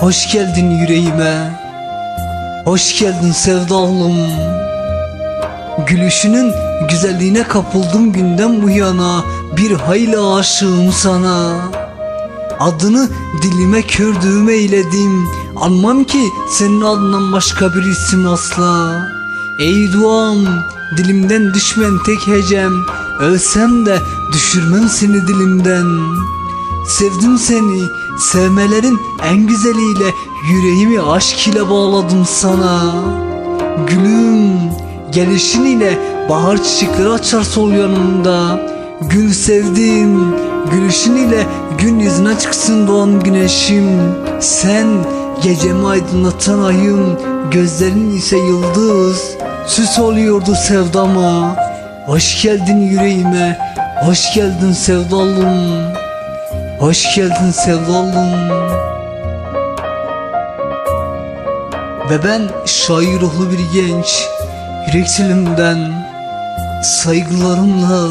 Hoş geldin yüreğime. Hoş geldin sevdalım. Gülüşünün güzelliğine kapıldım günden bu yana. Bir hayli aşığım sana. Adını dilime kör düğme eyledim. Anmam ki senin adından başka bir isim asla. Ey duam dilimden düşmen tek hecem. Ölsem de düşürmem seni dilimden. Sevdim seni sevmelerin en güzeliyle Yüreğimi aşk ile bağladım sana. Gülüm gelişin ile bahar çiçekleri açar sol yanımda. Gül sevdim gülüşün ile gün yüzüne çıksın doğan güneşim. Sen gecemi aydınlatan ayım gözlerin ise yıldız. Süs oluyordu sevdama. Hoş geldin yüreğime Hoş geldin sevdalım Hoş geldin sevdalım Ve ben şair ruhlu bir genç Yürek silimden Saygılarımla